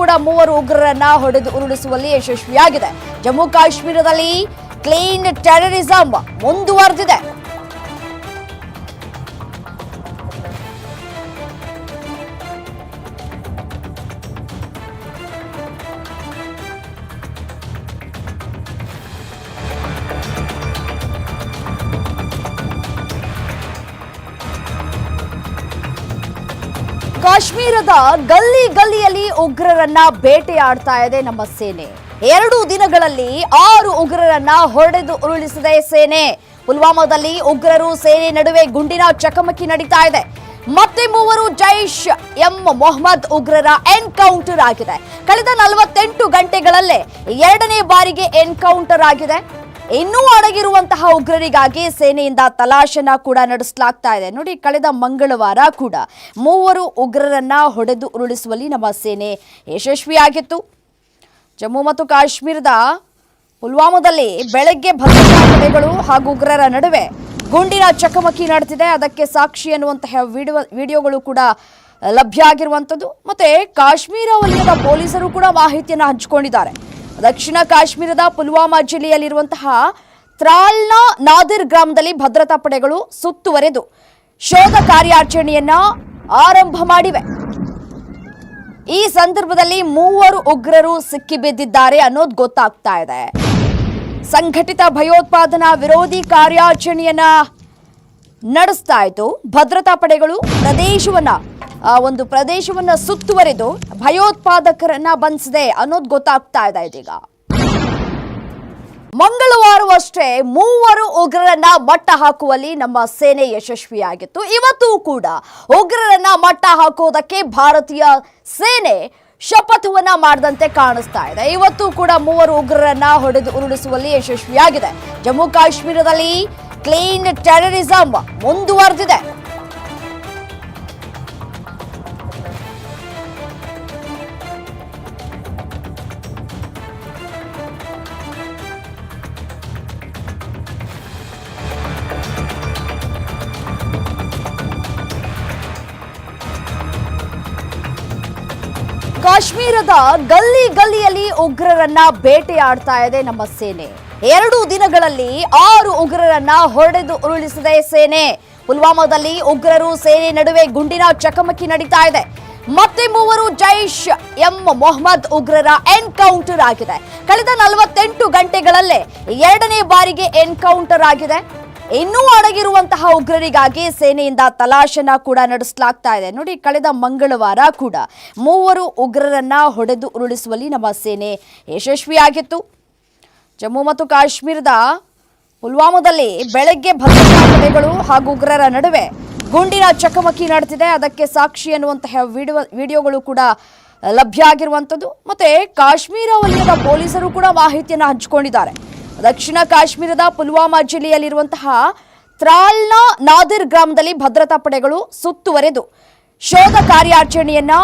ಕೂಡ ಮೂವರು ಉಗ್ರರನ್ನ ಹೊಡೆದು ಉರುಳಿಸುವಲ್ಲಿ ಯಶಸ್ವಿಯಾಗಿದೆ. ಜಮ್ಮು ಕಾಶ್ಮೀರದಲ್ಲಿ ಕ್ಲೀನ್ ಟೆರರಿಸಂ ಮುಂದುವರೆದಿದೆ. ಕಾಶ್ಮೀರದ ಗಲ್ಲಿ ಗಲ್ಲಿಯಲ್ಲಿ ಉಗ್ರರನ್ನ ಬೇಟೆಯಾಡ್ತಾ ಇದೆ ನಮ್ಮ ಸೇನೆ. ಎರಡು ದಿನಗಳಲ್ಲಿ ಆರು ಉಗ್ರರನ್ನ ಹೊಡೆದು ಉರುಳಿಸಿದೆ ಸೇನೆ. ಪುಲ್ವಾಮಾದಲ್ಲಿ ಉಗ್ರರು ಸೇನೆ ನಡುವೆ ಗುಂಡಿನ ಚಕಮಕಿ ನಡೀತಾ ಇದೆ. ಮತ್ತೆ ಮೂವರು ಜೈಷ್ ಎಂ ಮೊಹಮ್ಮದ್ ಉಗ್ರರ ಎನ್ಕೌಂಟರ್ ಆಗಿದೆ. ಕಳೆದ ನಲವತ್ತೆಂಟು ಗಂಟೆಗಳಲ್ಲೇ ಎರಡನೇ ಬಾರಿಗೆ ಎನ್ಕೌಂಟರ್ ಆಗಿದೆ. ಇನ್ನೂ ಅಡಗಿರುವಂತಹ ಉಗ್ರರಿಗಾಗಿ ಸೇನೆಯಿಂದ ತಲಾಶನ ಕೂಡ ನಡೆಸಲಾಗ್ತಾ ಇದೆ. ನೋಡಿ, ಕಳೆದ ಮಂಗಳವಾರ ಕೂಡ ಮೂವರು ಉಗ್ರರನ್ನ ಹೊಡೆದು ಉರುಳಿಸುವಲ್ಲಿ ನಮ್ಮ ಸೇನೆ ಯಶಸ್ವಿಯಾಗಿತ್ತು. ಜಮ್ಮು ಮತ್ತು ಕಾಶ್ಮೀರದ ಪುಲ್ವಾಮಾದಲ್ಲಿ ಬೆಳಗ್ಗೆ ಭದ್ರತಾ ಪಡೆಗಳು ಹಾಗೂ ಉಗ್ರರ ನಡುವೆ ಗುಂಡಿನ ಚಕಮಕಿ ನಡೆದಿದೆ. ಅದಕ್ಕೆ ಸಾಕ್ಷಿ ಎನ್ನುವಂತಹ ವಿಡಿಯೋ ವಿಡಿಯೋಗಳು ಕೂಡ ಲಭ್ಯ ಆಗಿರುವಂಥದ್ದು. ಮತ್ತೆ ಕಾಶ್ಮೀರ ವಲಯದ ಪೊಲೀಸರು ಕೂಡ ಮಾಹಿತಿಯನ್ನು ಹಂಚಿಕೊಂಡಿದ್ದಾರೆ. ದಕ್ಷಿಣ ಕಾಶ್ಮೀರದ ಪುಲ್ವಾಮಾ ಜಿಲ್ಲೆಯಲ್ಲಿರುವಂತಹ ತ್ರಾಲ್ನ ನಾದಿರ್ ಗ್ರಾಮದಲ್ಲಿ ಭದ್ರತಾ ಪಡೆಗಳು ಸುತ್ತುವರೆದು ಶೋಧ ಕಾರ್ಯಾಚರಣೆಯನ್ನ ಆರಂಭ ಮಾಡಿವೆ. ಈ ಸಂದರ್ಭದಲ್ಲಿ ಮೂವರು ಉಗ್ರರು ಸಿಕ್ಕಿಬಿದ್ದಿದ್ದಾರೆ ಅನ್ನೋದು ಗೊತ್ತಾಗ್ತಾ ಇದೆ. ಸಂಘಟಿತ ಭಯೋತ್ಪಾದನಾ ವಿರೋಧಿ ಕಾರ್ಯಾಚರಣೆಯನ್ನ ನಡೆಸ್ತಾ ಇತ್ತು. ಭದ್ರತಾ ಪಡೆಗಳು ಪ್ರದೇಶವನ್ನ ಒಂದು ಪ್ರದೇಶವನ್ನ ಸುತ್ತುವರೆದು ಭಯೋತ್ಪಾದಕರನ್ನ ಬಂಧಿಸಿದೆ ಅನ್ನೋದು ಗೊತ್ತಾಗ್ತಾ ಇದೆ ಇದೀಗ. ಮಂಗಳವಾರವಷ್ಟೇ ಮೂವರು ಉಗ್ರರನ್ನ ಮಟ್ಟ ಹಾಕುವಲ್ಲಿ ನಮ್ಮ ಸೇನೆ ಯಶಸ್ವಿಯಾಗಿತ್ತು. ಇವತ್ತು ಕೂಡ ಉಗ್ರರನ್ನ ಮಟ್ಟ ಹಾಕುವುದಕ್ಕೆ ಭಾರತೀಯ ಸೇನೆ ಶಪಥವನ್ನ ಮಾಡದಂತೆ ಕಾಣಿಸ್ತಾ ಇದೆ. ಇವತ್ತು ಕೂಡ ಮೂವರು ಉಗ್ರರನ್ನ ಹೊಡೆದು ಉರುಳಿಸುವಲ್ಲಿ ಯಶಸ್ವಿಯಾಗಿದೆ. ಜಮ್ಮು ಕಾಶ್ಮೀರದಲ್ಲಿ ಕ್ಲೀನ್ ಟೆರರಿಸಂ ಮುಂದುವರೆದಿದೆ. ಗಲ್ಲಿ ಗಲ್ಲಿಯಲ್ಲಿ ಉಗ್ರರನ್ನ ಬೇಟೆಯಾಡ್ತಾ ಇದೆ ನಮ್ಮ ಸೇನೆ. ಎರಡು ದಿನಗಳಲ್ಲಿ ಆರು ಉಗ್ರರನ್ನ ಹೊಡೆದು ಉರುಳಿಸಿದೆ ಸೇನೆ. ಪುಲ್ವಾಮಾದಲ್ಲಿ ಉಗ್ರರು ಸೇನೆ ನಡುವೆ ಗುಂಡಿನ ಚಕಮಕಿ ನಡೀತಾ ಇದೆ. ಮತ್ತೆ ಮೂವರು ಜೈಷ್ ಎಂ ಮೊಹಮ್ಮದ್ ಉಗ್ರರ ಎನ್ಕೌಂಟರ್ ಆಗಿದೆ. ಕಳೆದ ನಲವತ್ತೆಂಟು ಗಂಟೆಗಳಲ್ಲೇ ಎರಡನೇ ಬಾರಿಗೆ ಎನ್ಕೌಂಟರ್ ಆಗಿದೆ. ಇನ್ನೂ ಅಡಗಿರುವಂತಹ ಉಗ್ರರಿಗಾಗಿ ಸೇನೆಯಿಂದ ತಲಾಶನ ಕೂಡ ನಡೆಸಲಾಗ್ತಾ ಇದೆ. ನೋಡಿ, ಕಳೆದ ಮಂಗಳವಾರ ಕೂಡ ಮೂವರು ಉಗ್ರರನ್ನ ಹೊಡೆದು ಉರುಳಿಸುವಲ್ಲಿ ನಮ್ಮ ಸೇನೆ ಯಶಸ್ವಿಯಾಗಿತ್ತು. ಜಮ್ಮು ಮತ್ತು ಕಾಶ್ಮೀರದ ಪುಲ್ವಾಮಾದಲ್ಲಿ ಬೆಳಗ್ಗೆ ಭದ್ರತಾ ಪಡೆಗಳು ಹಾಗೂ ಉಗ್ರರ ನಡುವೆ ಗುಂಡಿನ ಚಕಮಕಿ ನಡೆದಿದೆ. ಅದಕ್ಕೆ ಸಾಕ್ಷಿ ಎನ್ನುವಂತಹ ವಿಡಿಯೋ, ವಿಡಿಯೋಗಳು ಕೂಡ ಲಭ್ಯ ಆಗಿರುವಂಥದ್ದು. ಮತ್ತೆ ಕಾಶ್ಮೀರ ವಲಯದ ಪೊಲೀಸರು ಕೂಡ ಮಾಹಿತಿಯನ್ನು ಹಂಚಿಕೊಂಡಿದ್ದಾರೆ. ದಕ್ಷಿಣ ಕಾಶ್ಮೀರದ ಪುಲ್ವಾಮಾ ಜಿಲ್ಲೆಯಲ್ಲಿರುವಂತಹ ತ್ರಾಲ್ನ ನಾದಿರ್ ಗ್ರಾಮದಲ್ಲಿ ಭದ್ರತಾ ಪಡೆಗಳು ಸುತ್ತುವರೆದು ಶೋಧ ಕಾರ್ಯಾಚರಣೆಯನ್ನ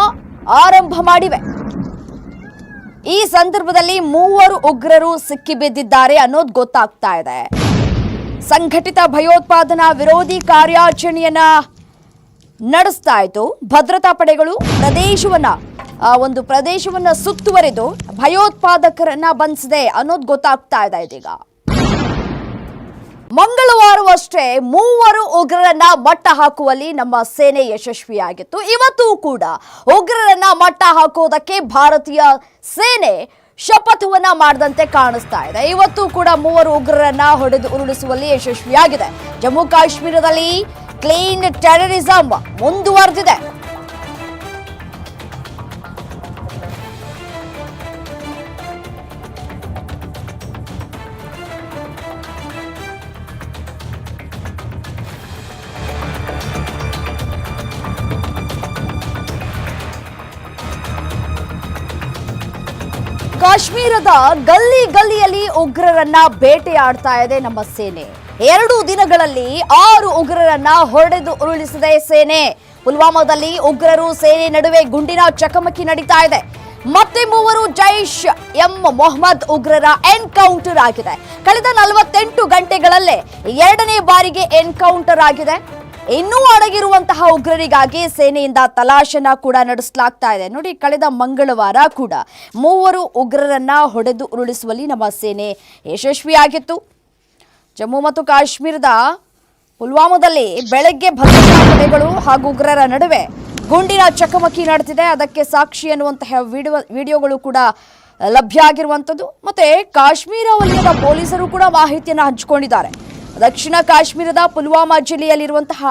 ಆರಂಭ ಮಾಡಿವೆ. ಈ ಸಂದರ್ಭದಲ್ಲಿ ಮೂವರು ಉಗ್ರರು ಸಿಕ್ಕಿಬಿದ್ದಿದ್ದಾರೆ ಅನ್ನೋದು ಗೊತ್ತಾಗ್ತಾ ಇದೆ. ಸಂಘಟಿತ ಭಯೋತ್ಪಾದನಾ ವಿರೋಧಿ ಕಾರ್ಯಾಚರಣೆಯನ್ನ ನಡೆಸ್ತಾ ಇತ್ತು. ಭದ್ರತಾ ಪಡೆಗಳು ಪ್ರದೇಶವನ್ನ ಒಂದು ಪ್ರದೇಶವನ್ನ ಸುತ್ತುವರೆದು ಭಯೋತ್ಪಾದಕರನ್ನ ಬಂಧಿಸಿದೆ ಅನ್ನೋದು ಗೊತ್ತಾಗ್ತಾ ಇದೆ ಇದೀಗ. ಮಂಗಳವಾರವಷ್ಟೇ ಮೂವರು ಉಗ್ರರನ್ನ ಮಟ್ಟ ಹಾಕುವಲ್ಲಿ ನಮ್ಮ ಸೇನೆ ಯಶಸ್ವಿಯಾಗಿತ್ತು. ಇವತ್ತು ಕೂಡ ಉಗ್ರರನ್ನ ಮಟ್ಟ ಹಾಕುವುದಕ್ಕೆ ಭಾರತೀಯ ಸೇನೆ ಶಪಥವನ್ನ ಮಾಡದಂತೆ ಕಾಣಿಸ್ತಾ ಇದೆ. ಇವತ್ತು ಕೂಡ ಮೂವರು ಉಗ್ರರನ್ನ ಹೊಡೆದು ಉರುಳಿಸುವಲ್ಲಿ ಯಶಸ್ವಿಯಾಗಿದೆ. ಜಮ್ಮು ಕಾಶ್ಮೀರದಲ್ಲಿ ಕ್ಲೀನ್ ಟೆರರಿಸಂ ಮುಂದುವರೆದಿದೆ. ಕಾಶ್ಮೀರದ ಗಲ್ಲಿ ಗಲ್ಲಿಯಲ್ಲಿ ಉಗ್ರರನ್ನ ಬೇಟೆಯಾಡ್ತಾ ಇದೆ ನಮ್ಮ ಸೇನೆ. ಎರಡು ದಿನಗಳಲ್ಲಿ ಆರು ಉಗ್ರರನ್ನ ಹೊಡೆದು ಉರುಳಿಸಿದೆ ಸೇನೆ. ಪುಲ್ವಾಮಾದಲ್ಲಿ ಉಗ್ರರು ಸೇನೆ ನಡುವೆ ಗುಂಡಿನ ಚಕಮಕಿ ನಡೀತಾ ಇದೆ. ಮತ್ತೆ ಮೂವರು ಜೈಷ್ ಎಂ ಮೊಹಮ್ಮದ್ ಉಗ್ರರ ಎನ್ಕೌಂಟರ್ ಆಗಿದೆ. ಕಳೆದ ನಲವತ್ತೆಂಟು ಗಂಟೆಗಳಲ್ಲೇ ಎರಡನೇ ಬಾರಿಗೆ ಎನ್ಕೌಂಟರ್ ಆಗಿದೆ. ಇನ್ನೂ ಅಡಗಿರುವಂತಹ ಉಗ್ರರಿಗಾಗಿ ಸೇನೆಯಿಂದ ತಲಾಶನ ಕೂಡ ನಡೆಸಲಾಗ್ತಾ ಇದೆ. ನೋಡಿ, ಕಳೆದ ಮಂಗಳವಾರ ಕೂಡ ಮೂವರು ಉಗ್ರರನ್ನ ಹೊಡೆದು ಉರುಳಿಸುವಲ್ಲಿ ನಮ್ಮ ಸೇನೆ ಯಶಸ್ವಿಯಾಗಿತ್ತು. ಜಮ್ಮು ಮತ್ತು ಕಾಶ್ಮೀರದ ಪುಲ್ವಾಮಾದಲ್ಲಿ ಬೆಳಗ್ಗೆ ಭದ್ರತಾ ಪಡೆಗಳು ಹಾಗೂ ಉಗ್ರರ ನಡುವೆ ಗುಂಡಿನ ಚಕಮಕಿ ನಡೆದಿದೆ. ಅದಕ್ಕೆ ಸಾಕ್ಷಿ ಎನ್ನುವಂತಹ ವಿಡಿಯೋ, ವಿಡಿಯೋಗಳು ಕೂಡ ಲಭ್ಯ ಆಗಿರುವಂಥದ್ದು. ಮತ್ತೆ ಕಾಶ್ಮೀರ ವಲಯದ ಪೊಲೀಸರು ಕೂಡ ಮಾಹಿತಿಯನ್ನು ಹಂಚಿಕೊಂಡಿದ್ದಾರೆ. ದಕ್ಷಿಣ ಕಾಶ್ಮೀರದ ಪುಲ್ವಾಮಾ ಜಿಲ್ಲೆಯಲ್ಲಿರುವಂತಹ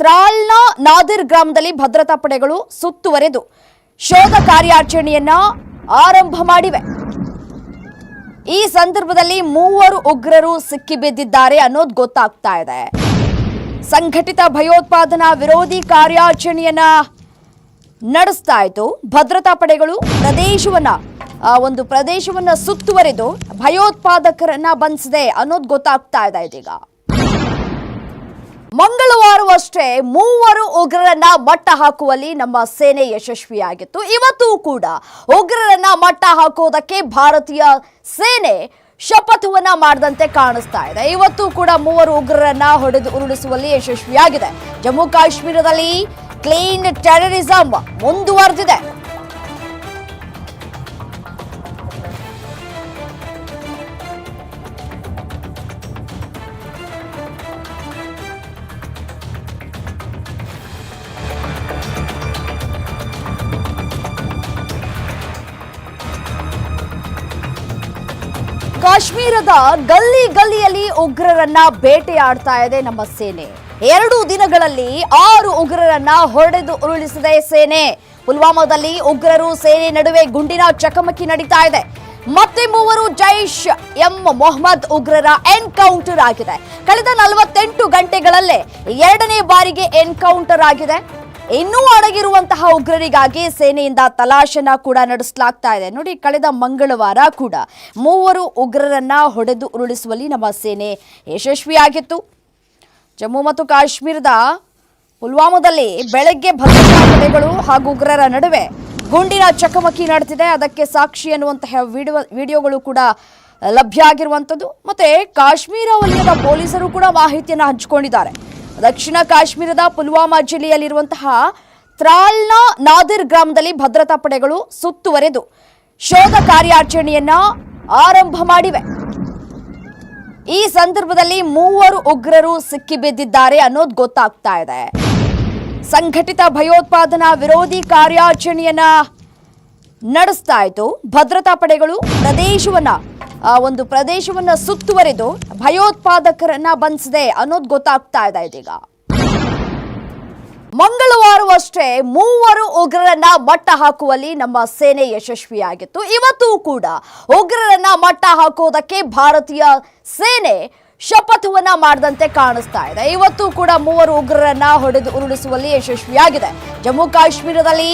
ತ್ರಾಲ್ನ ನಾದಿರ್ ಗ್ರಾಮದಲ್ಲಿ ಭದ್ರತಾ ಪಡೆಗಳು ಸುತ್ತುವರೆದು ಶೋಧ ಕಾರ್ಯಾಚರಣೆಯನ್ನ ಆರಂಭ ಮಾಡಿವೆ. ಈ ಸಂದರ್ಭದಲ್ಲಿ ಮೂವರು ಉಗ್ರರು ಸಿಕ್ಕಿಬಿದ್ದಿದ್ದಾರೆ ಅನ್ನೋದು ಗೊತ್ತಾಗ್ತಾ ಇದೆ. ಸಂಘಟಿತ ಭಯೋತ್ಪಾದನಾ ವಿರೋಧಿ ಕಾರ್ಯಾಚರಣೆಯನ್ನ ನಡೆಸ್ತಾ ಇತ್ತು. ಭದ್ರತಾ ಪಡೆಗಳು ಪ್ರದೇಶವನ್ನ ಒಂದು ಪ್ರದೇಶವನ್ನ ಸುತ್ತುವರೆದು ಭಯೋತ್ಪಾದಕರನ್ನ ಬಂಧಿಸಿದೆ ಅನ್ನೋದು ಗೊತ್ತಾಗ್ತಾ ಇದೆ ಇದೀಗ. ಮಂಗಳವಾರವಷ್ಟೇ ಮೂವರು ಉಗ್ರರನ್ನ ಮಟ್ಟ ಹಾಕುವಲ್ಲಿ ನಮ್ಮ ಸೇನೆ ಯಶಸ್ವಿಯಾಗಿತ್ತು. ಇವತ್ತು ಕೂಡ ಉಗ್ರರನ್ನ ಮಟ್ಟ ಹಾಕೋದಕ್ಕೆ ಭಾರತೀಯ ಸೇನೆ ಶಪಥವನ್ನ ಮಾಡದಂತೆ ಕಾಣಿಸ್ತಾ ಇದೆ. ಇವತ್ತು ಕೂಡ ಮೂವರು ಉಗ್ರರನ್ನ ಹೊಡೆದು ಉರುಳಿಸುವಲ್ಲಿ ಯಶಸ್ವಿಯಾಗಿದೆ. ಜಮ್ಮು ಕಾಶ್ಮೀರದಲ್ಲಿ ಕ್ಲೀನ್ ಟೆರರಿಸಂ ಮುಂದುವರೆದಿದೆ. ಕಾಶ್ಮೀರದ ಗಲ್ಲಿ ಗಲ್ಲಿಯಲ್ಲಿ ಉಗ್ರರನ್ನ ಬೇಟೆಯಾಡ್ತಾ ಇದೆ ನಮ್ಮ ಸೇನೆ. ಎರಡು ದಿನಗಳಲ್ಲಿ ಆರು ಉಗ್ರರನ್ನ ಹೊಡೆದು ಉರುಳಿಸಿದೆ ಸೇನೆ. ಪುಲ್ವಾಮಾದಲ್ಲಿ ಉಗ್ರರು ಸೇನೆ ನಡುವೆ ಗುಂಡಿನ ಚಕಮಕಿ ನಡೀತಾ ಇದೆ. ಮತ್ತೆ ಮೂವರು ಜೈಷ್ ಎಂ ಮೊಹಮ್ಮದ್ ಉಗ್ರರ ಎನ್ಕೌಂಟರ್ ಆಗಿದೆ. ಕಳೆದ ನಲವತ್ತೆಂಟು ಗಂಟೆಗಳಲ್ಲೇ ಎರಡನೇ ಬಾರಿಗೆ ಎನ್ಕೌಂಟರ್ ಆಗಿದೆ. ಇನ್ನೂ ಅಡಗಿರುವಂತಹ ಉಗ್ರರಿಗಾಗಿ ಸೇನೆಯಿಂದ ತಲಾಶನ ಕೂಡ ನಡೆಸಲಾಗ್ತಾ ಇದೆ. ನೋಡಿ, ಕಳೆದ ಮಂಗಳವಾರ ಕೂಡ ಮೂವರು ಉಗ್ರರನ್ನ ಹೊಡೆದು ಉರುಳಿಸುವಲ್ಲಿ ನಮ್ಮ ಸೇನೆ ಯಶಸ್ವಿಯಾಗಿತ್ತು. ಜಮ್ಮು ಮತ್ತು ಕಾಶ್ಮೀರದ ಪುಲ್ವಾಮಾದಲ್ಲಿ ಬೆಳಗ್ಗೆ ಭದ್ರತಾ ಪಡೆಗಳು ಹಾಗೂ ಉಗ್ರರ ನಡುವೆ ಗುಂಡಿನ ಚಕಮಕಿ ನಡೆದಿದೆ. ಅದಕ್ಕೆ ಸಾಕ್ಷಿ ಎನ್ನುವಂತಹ ವಿಡಿಯೋ, ವಿಡಿಯೋಗಳು ಕೂಡ ಲಭ್ಯ ಆಗಿರುವಂಥದ್ದು. ಮತ್ತೆ ಕಾಶ್ಮೀರ ವಲಯದ ಪೊಲೀಸರು ಕೂಡ ಮಾಹಿತಿಯನ್ನು ಹಂಚಿಕೊಂಡಿದ್ದಾರೆ. ದಕ್ಷಿಣ ಕಾಶ್ಮೀರದ ಪುಲ್ವಾಮಾ ಜಿಲ್ಲೆಯಲ್ಲಿರುವಂತಹ ತ್ರಾಲ್ನ ನಾದಿರ್ ಗ್ರಾಮದಲ್ಲಿ ಭದ್ರತಾ ಪಡೆಗಳು ಸುತ್ತುವರೆದು ಶೋಧ ಕಾರ್ಯಾಚರಣೆಯನ್ನ ಆರಂಭ ಮಾಡಿವೆ. ಈ ಸಂದರ್ಭದಲ್ಲಿ ಮೂವರು ಉಗ್ರರು ಸಿಕ್ಕಿಬಿದ್ದಿದ್ದಾರೆ ಅನ್ನೋದು ಗೊತ್ತಾಗ್ತಾ ಇದೆ. ಸಂಘಟಿತ ಭಯೋತ್ಪಾದನಾ ವಿರೋಧಿ ಕಾರ್ಯಾಚರಣೆಯನ್ನ ನಡೆಸ್ತಾ ಇತ್ತು. ಭದ್ರತಾ ಪಡೆಗಳು ಪ್ರದೇಶವನ್ನ ಒಂದು ಪ್ರದೇಶವನ್ನ ಸುತ್ತುವರೆದು ಭಯೋತ್ಪಾದಕರನ್ನ ಬಂಧಿಸಿದೆ ಅನ್ನೋದು ಗೊತ್ತಾಗ್ತಾ ಇದೆ ಇದೀಗ. ಮಂಗಳವಾರವಷ್ಟೇ ಮೂವರು ಉಗ್ರರನ್ನ ಮಟ್ಟ ಹಾಕುವಲ್ಲಿ ನಮ್ಮ ಸೇನೆ ಯಶಸ್ವಿಯಾಗಿತ್ತು. ಇವತ್ತು ಕೂಡ ಉಗ್ರರನ್ನ ಮಟ್ಟ ಹಾಕೋದಕ್ಕೆ ಭಾರತೀಯ ಸೇನೆ ಶಪಥವನ್ನ ಮಾಡದಂತೆ ಕಾಣಿಸ್ತಾ ಇದೆ. ಇವತ್ತು ಕೂಡ ಮೂವರು ಉಗ್ರರನ್ನ ಹೊಡೆದು ಉರುಳಿಸುವಲ್ಲಿ ಯಶಸ್ವಿಯಾಗಿದೆ. ಜಮ್ಮು ಕಾಶ್ಮೀರದಲ್ಲಿ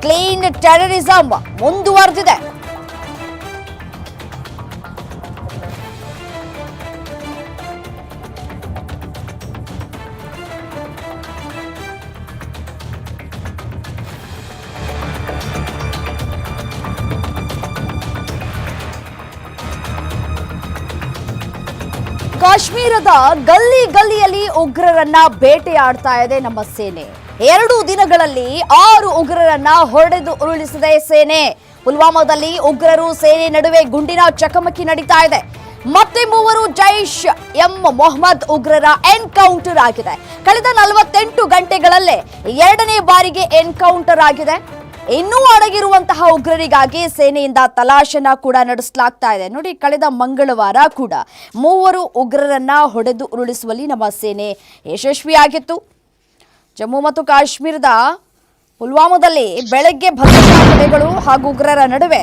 ಕ್ಲೀನ್ ಟೆರರಿಸಂ ಮುಂದುವರೆದಿದೆ. ಗಲ್ಲಿ ಗಲ್ಲಿಯಲ್ಲಿ ಉಗ್ರರನ್ನ ಬೇಟೆಯಾಡ್ತಾ ಇದೆ ನಮ್ಮ ಸೇನೆ. ಎರಡು ದಿನಗಳಲ್ಲಿ ಆರು ಉಗ್ರರನ್ನ ಹೊಡೆದು ಉರುಳಿಸಿದೆ ಸೇನೆ. ಪುಲ್ವಾಮಾದಲ್ಲಿ ಉಗ್ರರು ಸೇನೆ ನಡುವೆ ಗುಂಡಿನ ಚಕಮಕಿ ನಡೀತಾ ಇದೆ. ಮತ್ತೆ ಮೂವರು ಜೈಷ್ ಎಂ ಮೊಹಮ್ಮದ್ ಉಗ್ರರ ಎನ್ಕೌಂಟರ್ ಆಗಿದೆ. ಕಳೆದ ನಲವತ್ತೆಂಟು ಗಂಟೆಗಳಲ್ಲೇ ಎರಡನೇ ಬಾರಿಗೆ ಎನ್ಕೌಂಟರ್ ಆಗಿದೆ. ಇನ್ನೂ ಅಡಗಿರುವಂತಹ ಉಗ್ರರಿಗಾಗಿ ಸೇನೆಯಿಂದ ತಲಾಶನ ಕೂಡ ನಡೆಸಲಾಗ್ತಾ ಇದೆ. ನೋಡಿ, ಕಳೆದ ಮಂಗಳವಾರ ಕೂಡ ಮೂವರು ಉಗ್ರರನ್ನ ಹೊಡೆದು ಉರುಳಿಸುವಲ್ಲಿ ನಮ್ಮ ಸೇನೆ ಯಶಸ್ವಿಯಾಗಿತ್ತು. ಜಮ್ಮು ಮತ್ತು ಕಾಶ್ಮೀರದ ಪುಲ್ವಾಮಾದಲ್ಲಿ ಬೆಳಗ್ಗೆ ಭದ್ರತಾ ಪಡೆಗಳು ಹಾಗೂ ಉಗ್ರರ ನಡುವೆ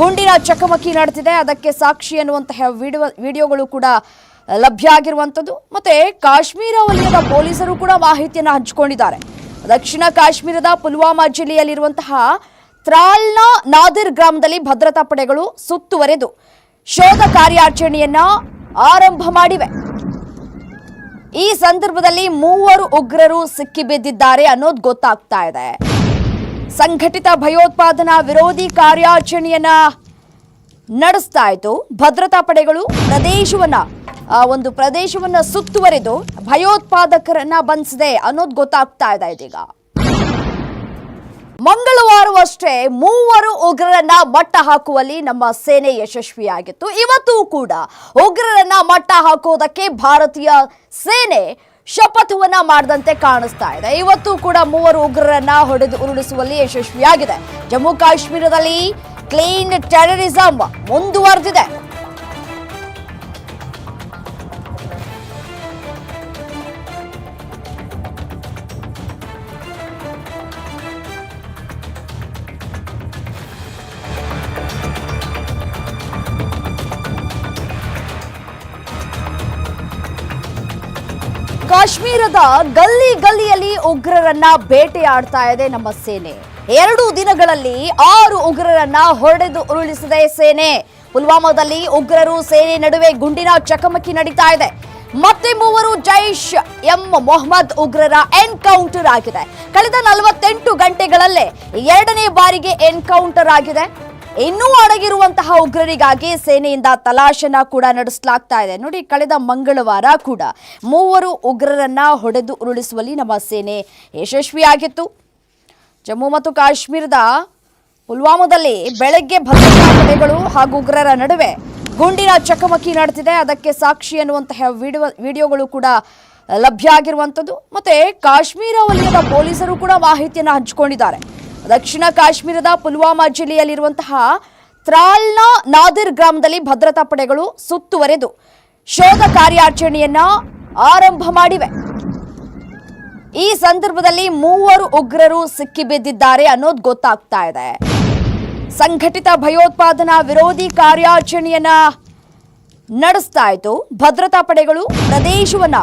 ಗುಂಡಿನ ಚಕಮಕಿ ನಡೆದಿದೆ. ಅದಕ್ಕೆ ಸಾಕ್ಷಿ ಎನ್ನುವಂತಹ ವಿಡಿಯೋ, ವಿಡಿಯೋಗಳು ಕೂಡ ಲಭ್ಯ ಆಗಿರುವಂಥದ್ದು. ಮತ್ತೆ ಕಾಶ್ಮೀರ ವಲಯದ ಪೊಲೀಸರು ಕೂಡ ಮಾಹಿತಿಯನ್ನು ಹಂಚಿಕೊಂಡಿದ್ದಾರೆ. ದಕ್ಷಿಣ ಕಾಶ್ಮೀರದ ಪುಲ್ವಾಮಾ ಜಿಲ್ಲೆಯಲ್ಲಿರುವಂತಹ ತ್ರಾಲ್ನ ನಾದಿರ್ ಗ್ರಾಮದಲ್ಲಿ ಭದ್ರತಾ ಪಡೆಗಳು ಸುತ್ತುವರೆದು ಶೋಧ ಕಾರ್ಯಾಚರಣೆಯನ್ನ ಆರಂಭ ಮಾಡಿವೆ. ಈ ಸಂದರ್ಭದಲ್ಲಿ ಮೂವರು ಉಗ್ರರು ಸಿಕ್ಕಿಬಿದ್ದಿದ್ದಾರೆ ಅನ್ನೋದು ಗೊತ್ತಾಗ್ತಾ ಇದೆ. ಸಂಘಟಿತ ಭಯೋತ್ಪಾದನಾ ವಿರೋಧಿ ಕಾರ್ಯಾಚರಣೆಯನ್ನ ನಡೆಸ್ತಾ ಇತ್ತು. ಭದ್ರತಾ ಪಡೆಗಳು ಪ್ರದೇಶವನ್ನ ಒಂದು ಪ್ರದೇಶವನ್ನ ಸುತ್ತುವರೆದು ಭಯೋತ್ಪಾದಕರನ್ನ ಬಂಧಿಸಿದೆ ಅನ್ನೋದು ಗೊತ್ತಾಗ್ತಾ ಇದೆ ಇದೀಗ. ಮಂಗಳವಾರವಷ್ಟೇ ಮೂವರು ಉಗ್ರರನ್ನ ಮಟ್ಟ ಹಾಕುವಲ್ಲಿ ನಮ್ಮ ಸೇನೆ ಯಶಸ್ವಿಯಾಗಿತ್ತು. ಇವತ್ತು ಕೂಡ ಉಗ್ರರನ್ನ ಮಟ್ಟ ಹಾಕೋದಕ್ಕೆ ಭಾರತೀಯ ಸೇನೆ ಶಪಥವನ್ನ ಮಾಡದಂತೆ ಕಾಣಿಸ್ತಾ ಇದೆ. ಇವತ್ತು ಕೂಡ ಮೂವರು ಉಗ್ರರನ್ನ ಹೊಡೆದು ಉರುಳಿಸುವಲ್ಲಿ ಯಶಸ್ವಿಯಾಗಿದೆ. ಜಮ್ಮು ಕಾಶ್ಮೀರದಲ್ಲಿ ಕ್ಲೀನ್ ಟೆರರಿಸಂ ಮುಂದುವರೆದಿದೆ. ಗಲ್ಲಿ ಗಲ್ಲಿಯಲ್ಲಿ ಉಗ್ರರನ್ನ ಬೇಟೆಯಾಡ್ತಾ ಇದೆ ನಮ್ಮ ಸೇನೆ. ಎರಡು ದಿನಗಳಲ್ಲಿ ಆರು ಉಗ್ರರನ್ನ ಹೊಡೆದು ಉರುಳಿಸಿದೆ ಸೇನೆ. ಪುಲ್ವಾಮಾದಲ್ಲಿ ಉಗ್ರರು ಸೇನೆ ನಡುವೆ ಗುಂಡಿನ ಚಕಮಕಿ ನಡೀತಾ ಇದೆ. ಮತ್ತೆ ಮೂವರು ಜೈಷ್ ಎಂ ಮೊಹಮ್ಮದ್ ಉಗ್ರರ ಎನ್ಕೌಂಟರ್ ಆಗಿದೆ. ಕಳೆದ ನಲವತ್ತೆಂಟು ಗಂಟೆಗಳಲ್ಲೇ ಎರಡನೇ ಬಾರಿಗೆ ಎನ್ಕೌಂಟರ್ ಆಗಿದೆ. ಇನ್ನೂ ಅಡಗಿರುವಂತಹ ಉಗ್ರರಿಗಾಗಿ ಸೇನೆಯಿಂದ ತಲಾಶನ ಕೂಡ ನಡೆಸಲಾಗ್ತಾ ಇದೆ. ನೋಡಿ, ಕಳೆದ ಮಂಗಳವಾರ ಕೂಡ ಮೂವರು ಉಗ್ರರನ್ನ ಹೊಡೆದು ಉರುಳಿಸುವಲ್ಲಿ ನಮ್ಮ ಸೇನೆ ಯಶಸ್ವಿಯಾಗಿತ್ತು. ಜಮ್ಮು ಮತ್ತು ಕಾಶ್ಮೀರದ ಪುಲ್ವಾಮಾದಲ್ಲಿ ಬೆಳಗ್ಗೆ ಭದ್ರತಾ ಪಡೆಗಳು ಹಾಗೂ ಉಗ್ರರ ನಡುವೆ ಗುಂಡಿನ ಚಕಮಕಿ ನಡೆದಿದೆ. ಅದಕ್ಕೆ ಸಾಕ್ಷಿ ಎನ್ನುವಂತಹ ವಿಡಿಯೋ, ವಿಡಿಯೋಗಳು ಕೂಡ ಲಭ್ಯ ಆಗಿರುವಂಥದ್ದು. ಮತ್ತೆ ಕಾಶ್ಮೀರ ವಲಯದ ಪೊಲೀಸರು ಕೂಡ ಮಾಹಿತಿಯನ್ನು ಹಂಚಿಕೊಂಡಿದ್ದಾರೆ. ದಕ್ಷಿಣ ಕಾಶ್ಮೀರದ ಪುಲ್ವಾಮಾ ಜಿಲ್ಲೆಯಲ್ಲಿರುವಂತಹ ತ್ರಾಲ್ನ ನಾದಿರ್ ಗ್ರಾಮದಲ್ಲಿ ಭದ್ರತಾ ಪಡೆಗಳು ಸುತ್ತುವರೆದು ಶೋಧ ಕಾರ್ಯಾಚರಣೆಯನ್ನ ಆರಂಭ ಮಾಡಿವೆ. ಈ ಸಂದರ್ಭದಲ್ಲಿ ಮೂವರು ಉಗ್ರರು ಸಿಕ್ಕಿಬಿದ್ದಿದ್ದಾರೆ ಅನ್ನೋದು ಗೊತ್ತಾಗ್ತಾ ಇದೆ. ಸಂಘಟಿತ ಭಯೋತ್ಪಾದನಾ ವಿರೋಧಿ ಕಾರ್ಯಾಚರಣೆಯನ್ನ ನಡೆಸ್ತಾ ಇತ್ತು. ಭದ್ರತಾ ಪಡೆಗಳು ಪ್ರದೇಶವನ್ನ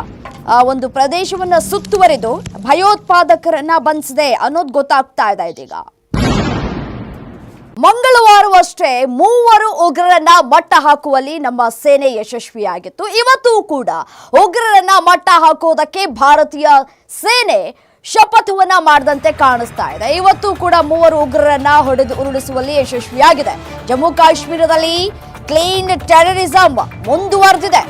ಒಂದು ಪ್ರದೇಶವನ್ನ ಸುತ್ತುವರೆದು ಭಯೋತ್ಪಾದಕರನ್ನ ಬಂಧಿಸಿದೆ ಅನ್ನೋದು ಗೊತ್ತಾಗ್ತಾ ಇದೆ ಇದೀಗ. ಮಂಗಳವಾರವಷ್ಟೇ ಮೂವರು ಉಗ್ರರನ್ನ ಮಟ್ಟ ಹಾಕುವಲ್ಲಿ ನಮ್ಮ ಸೇನೆ ಯಶಸ್ವಿಯಾಗಿತ್ತು. ಇವತ್ತು ಕೂಡ ಉಗ್ರರನ್ನ ಮಟ್ಟ ಹಾಕೋದಕ್ಕೆ ಭಾರತೀಯ ಸೇನೆ ಶಪಥವನ್ನ ಮಾಡದಂತೆ ಕಾಣಿಸ್ತಾ ಇದೆ. ಇವತ್ತು ಕೂಡ ಮೂವರು ಉಗ್ರರನ್ನ ಹೊಡೆದು ಉರುಳಿಸುವಲ್ಲಿ ಯಶಸ್ವಿಯಾಗಿದೆ. ಜಮ್ಮು ಕಾಶ್ಮೀರದಲ್ಲಿ ಕ್ಲೀನ್ ಟೆರರಿಸಂ ಮುಂದುವರೆದಿದೆ.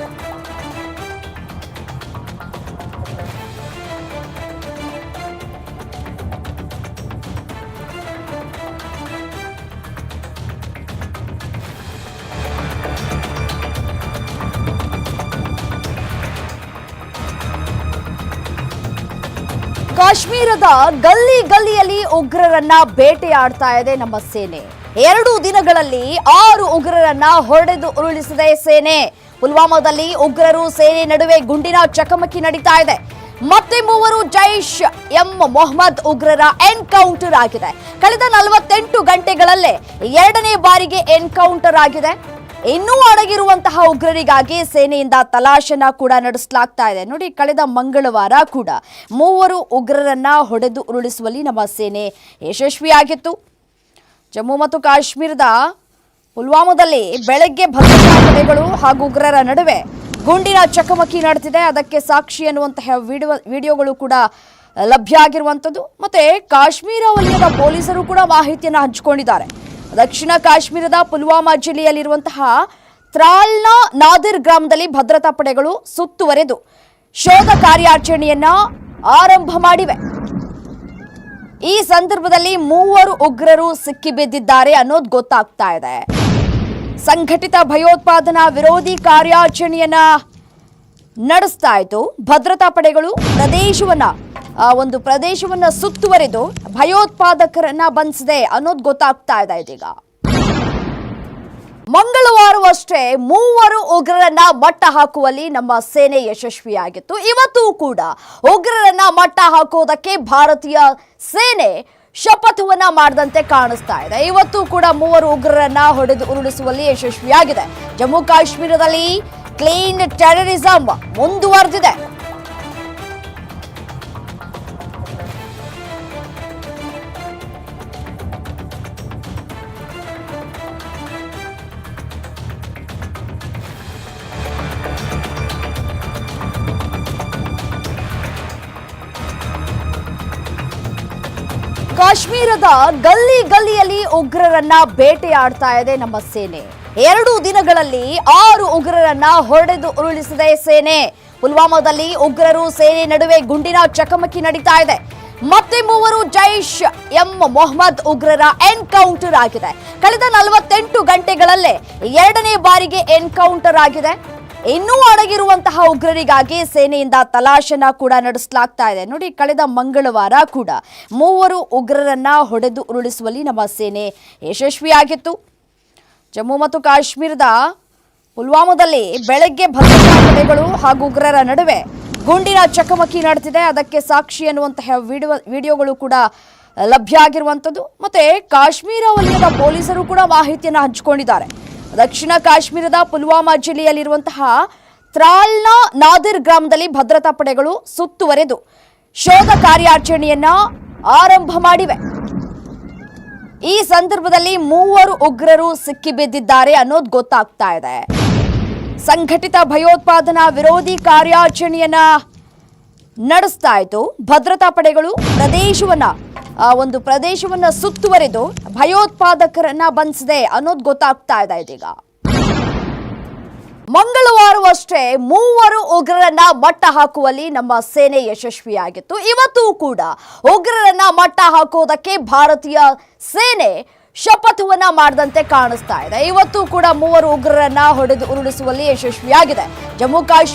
ಕಾಶ್ಮೀರದ ಗಲ್ಲಿ ಗಲ್ಲಿಯಲ್ಲಿ ಉಗ್ರರನ್ನ ಬೇಟೆಯಾಡ್ತಾ ಇದೆ ನಮ್ಮ ಸೇನೆ. ಎರಡು ದಿನಗಳಲ್ಲಿ ಆರು ಉಗ್ರರನ್ನ ಹೊಡೆದು ಉರುಳಿಸಿದೆ ಸೇನೆ. ಪುಲ್ವಾಮಾದಲ್ಲಿ ಉಗ್ರರು ಸೇನೆ ನಡುವೆ ಗುಂಡಿನ ಚಕಮಕಿ ನಡೀತಾ ಇದೆ. ಮತ್ತೆ ಮೂವರು ಜೈಷ್ ಎಂ ಮೊಹಮ್ಮದ್ ಉಗ್ರರ ಎನ್ಕೌಂಟರ್ ಆಗಿದೆ. ಕಳೆದ ನಲವತ್ತೆಂಟು ಗಂಟೆಗಳಲ್ಲೇ ಎರಡನೇ ಬಾರಿಗೆ ಎನ್ಕೌಂಟರ್ ಆಗಿದೆ. ಇನ್ನೂ ಅಡಗಿರುವಂತಹ ಉಗ್ರರಿಗಾಗಿ ಸೇನೆಯಿಂದ ತಲಾಶನ ಕೂಡ ನಡೆಸಲಾಗ್ತಾ ಇದೆ. ನೋಡಿ, ಕಳೆದ ಮಂಗಳವಾರ ಕೂಡ ಮೂವರು ಉಗ್ರರನ್ನ ಹೊಡೆದು ಉರುಳಿಸುವಲ್ಲಿ ನಮ್ಮ ಸೇನೆ ಯಶಸ್ವಿಯಾಗಿತ್ತು. ಜಮ್ಮು ಮತ್ತು ಕಾಶ್ಮೀರದ ಪುಲ್ವಾಮಾದಲ್ಲಿ ಬೆಳಗ್ಗೆ ಭದ್ರತಾ ಪಡೆಗಳು ಹಾಗೂ ಉಗ್ರರ ನಡುವೆ ಗುಂಡಿನ ಚಕಮಕಿ ನಡೆದಿದೆ. ಅದಕ್ಕೆ ಸಾಕ್ಷಿ ಎನ್ನುವಂತಹ ವಿಡಿಯೋ ವಿಡಿಯೋಗಳು ಕೂಡ ಲಭ್ಯ ಆಗಿರುವಂಥದ್ದು. ಮತ್ತೆ ಕಾಶ್ಮೀರ ವಲಯದ ಪೊಲೀಸರು ಕೂಡ ಮಾಹಿತಿಯನ್ನು ಹಂಚಿಕೊಂಡಿದ್ದಾರೆ. ದಕ್ಷಿಣ ಕಾಶ್ಮೀರದ ಪುಲ್ವಾಮಾ ಜಿಲ್ಲೆಯಲ್ಲಿರುವಂತಹ ತ್ರಾಲ್ನ ನಾದಿರ್ ಗ್ರಾಮದಲ್ಲಿ ಭದ್ರತಾ ಪಡೆಗಳು ಸುತ್ತುವರೆದು ಶೋಧ ಕಾರ್ಯಾಚರಣೆಯನ್ನ ಆರಂಭ ಮಾಡಿವೆ. ಈ ಸಂದರ್ಭದಲ್ಲಿ ಮೂವರು ಉಗ್ರರು ಸಿಕ್ಕಿಬಿದ್ದಿದ್ದಾರೆ ಅನ್ನೋದು ಗೊತ್ತಾಗ್ತಾ ಇದೆ. ಸಂಘಟಿತ ಭಯೋತ್ಪಾದನಾ ವಿರೋಧಿ ಕಾರ್ಯಾಚರಣೆಯನ್ನ ನಡೆಸ್ತಾ ಇತ್ತು. ಭದ್ರತಾ ಪಡೆಗಳು ಪ್ರದೇಶವನ್ನ ಒಂದು ಪ್ರದೇಶವನ್ನ ಸುತ್ತುವರೆದು ಭಯೋತ್ಪಾದಕರನ್ನ ಬಂಧಿಸಿದೆ ಅನ್ನೋದು ಗೊತ್ತಾಗ್ತಾ ಇದೆ ಇದೀಗ. ಮಂಗಳವಾರವಷ್ಟೇ ಮೂವರು ಉಗ್ರರನ್ನ ಮಟ್ಟ ಹಾಕುವಲ್ಲಿ ನಮ್ಮ ಸೇನೆ ಯಶಸ್ವಿಯಾಗಿತ್ತು. ಇವತ್ತು ಕೂಡ ಉಗ್ರರನ್ನ ಮಟ್ಟ ಹಾಕುವುದಕ್ಕೆ ಭಾರತೀಯ ಸೇನೆ ಶಪಥವನ್ನ ಮಾಡದಂತೆ ಕಾಣಿಸ್ತಾ ಇದೆ. ಇವತ್ತು ಕೂಡ ಮೂವರು ಉಗ್ರರನ್ನ ಹೊಡೆದು ಉರುಳಿಸುವಲ್ಲಿ ಯಶಸ್ವಿಯಾಗಿದೆ. ಜಮ್ಮು ಕಾಶ್ಮೀರದಲ್ಲಿ ಕ್ಲೀನ್ ಟೆರರಿಸಂ ಮುಂದುವರೆದಿದೆ. ಕಾಶ್ಮೀರದ ಗಲ್ಲಿ ಗಲ್ಲಿಯಲ್ಲಿ ಉಗ್ರರನ್ನ ಬೇಟೆಯಾಡ್ತಾ ಇದೆ ನಮ್ಮ ಸೇನೆ. ಎರಡು ದಿನಗಳಲ್ಲಿ ಆರು ಉಗ್ರರನ್ನ ಹೊಡೆದು ಉರುಳಿಸಿದೆ ಸೇನೆ. ಪುಲ್ವಾಮಾದಲ್ಲಿ ಉಗ್ರರು ಸೇನೆ ನಡುವೆ ಗುಂಡಿನ ಚಕಮಕಿ ನಡೀತಾ ಇದೆ. ಮತ್ತೆ ಮೂವರು ಜೈಷ್ ಎಂ ಮೊಹಮ್ಮದ್ ಉಗ್ರರ ಎನ್ಕೌಂಟರ್ ಆಗಿದೆ. ಕಳೆದ ನಲವತ್ತೆಂಟು ಗಂಟೆಗಳಲ್ಲೇ ಎರಡನೇ ಬಾರಿಗೆ ಎನ್ಕೌಂಟರ್ ಆಗಿದೆ. ಇನ್ನೂ ಅಡಗಿರುವಂತಹ ಉಗ್ರರಿಗಾಗಿ ಸೇನೆಯಿಂದ ತಲಾಶನ ಕೂಡ ನಡೆಸಲಾಗ್ತಾ ಇದೆ. ನೋಡಿ, ಕಳೆದ ಮಂಗಳವಾರ ಕೂಡ ಮೂವರು ಉಗ್ರರನ್ನ ಹೊಡೆದು ಉರುಳಿಸುವಲ್ಲಿ ನಮ್ಮ ಸೇನೆ ಯಶಸ್ವಿಯಾಗಿತ್ತು. ಜಮ್ಮು ಮತ್ತು ಕಾಶ್ಮೀರದ ಪುಲ್ವಾಮಾದಲ್ಲಿ ಬೆಳಗ್ಗೆ ಭದ್ರತಾ ಪಡೆಗಳು ಹಾಗೂ ಉಗ್ರರ ನಡುವೆ ಗುಂಡಿನ ಚಕಮಕಿ ನಡೆದಿದೆ. ಅದಕ್ಕೆ ಸಾಕ್ಷಿ ಅನ್ನುವಂತಹ ವಿಡಿಯೋ, ವಿಡಿಯೋಗಳು ಕೂಡ ಲಭ್ಯ ಆಗಿರುವಂಥದ್ದು. ಮತ್ತೆ ಕಾಶ್ಮೀರ ವಲಯದ ಪೊಲೀಸರು ಕೂಡ ಮಾಹಿತಿಯನ್ನು ಹಂಚಿಕೊಂಡಿದ್ದಾರೆ. ದಕ್ಷಿಣ ಕಾಶ್ಮೀರದ ಪುಲ್ವಾಮಾ ಜಿಲ್ಲೆಯಲ್ಲಿರುವಂತಹ ತ್ರಾಲ್ನ ನಾದಿರ್ ಗ್ರಾಮದಲ್ಲಿ ಭದ್ರತಾ ಪಡೆಗಳು ಸುತ್ತುವರೆದು ಶೋಧ ಕಾರ್ಯಾಚರಣೆಯನ್ನ ಆರಂಭ ಮಾಡಿವೆ. ಈ ಸಂದರ್ಭದಲ್ಲಿ ಮೂವರು ಉಗ್ರರು ಸಿಕ್ಕಿಬಿದ್ದಿದ್ದಾರೆ ಅನ್ನೋದು ಗೊತ್ತಾಗ್ತಾ ಇದೆ. ಸಂಘಟಿತ ಭಯೋತ್ಪಾದನಾ ವಿರೋಧಿ ಕಾರ್ಯಾಚರಣೆಯನ್ನ ನಡೆಸ್ತಾ ಇತ್ತು. ಭದ್ರತಾ ಪಡೆಗಳು ಪ್ರದೇಶವನ್ನ ಒಂದು ಪ್ರದೇಶವನ್ನ ಸುತ್ತುವರೆದು ಭಯೋತ್ಪಾದಕರನ್ನ ಬಂಧಿಸಿದೆ ಅನ್ನೋದು ಗೊತ್ತಾಗ್ತಾ ಇದೆ ಇದೀಗ. ಮಂಗಳವಾರವಷ್ಟೇ ಮೂವರು ಉಗ್ರರನ್ನ ಮಟ್ಟ ಹಾಕುವಲ್ಲಿ ನಮ್ಮ ಸೇನೆ ಯಶಸ್ವಿಯಾಗಿತ್ತು. ಇವತ್ತು ಕೂಡ ಉಗ್ರರನ್ನ ಮಟ್ಟ ಹಾಕೋದಕ್ಕೆ ಭಾರತೀಯ ಸೇನೆ ಶಪಥವನ್ನ ಮಾಡದಂತೆ ಕಾಣಿಸ್ತಾ ಇದೆ. ಇವತ್ತು ಕೂಡ ಮೂವರು ಉಗ್ರರನ್ನ ಹೊಡೆದು ಉರುಳಿಸುವಲ್ಲಿ ಯಶಸ್ವಿಯಾಗಿದೆ. ಜಮ್ಮು ಕಾಶ್ಮೀರ